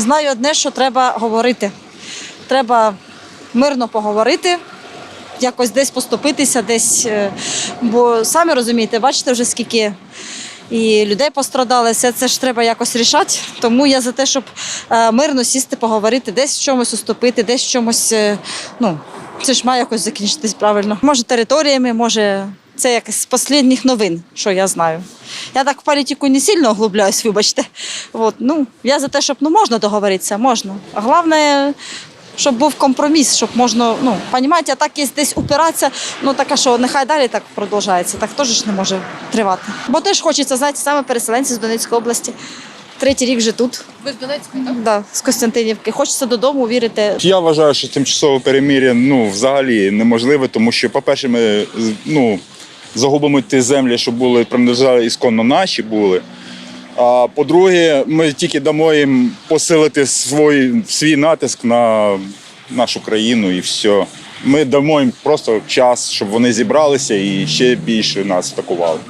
знаю одне, що треба говорити. Треба мирно поговорити, якось десь поступитися, десь. е, Бо самі розумієте, бачите вже скільки. І людей пострадали, все це ж треба якось рішати. Тому я за те, щоб е, мирно сісти, поговорити, десь в чомусь уступити, десь в чомусь. е, Ну, це ж має якось закінчитись правильно. Може, територіями, може, це якось з останніх новин, що я знаю. Я так в політику не сильно углубляюсь, вибачте. От, ну, я за те, щоб ну, можна договоритися, можна. А головне, щоб був компроміс, щоб можна, ну, розумієте, а так є десь упиратися, ну така що нехай далі так продовжується, так теж ж не може тривати. Бо теж хочеться, знаєте, саме переселенці з Донецької області. Третій рік вже тут, Ви з Донецької, так? да, з Костянтинівки. Хочеться додому вірити. Я вважаю, що тимчасове перемир'я ну, взагалі неможливе, тому що, по-перше, ми ну, загубимо ті землі, що були принадлежали ісконно наші були. А по-друге, ми тільки дамо їм посилити свій, свій натиск на нашу країну і все. Ми дамо їм просто час, щоб вони зібралися і ще більше нас атакували.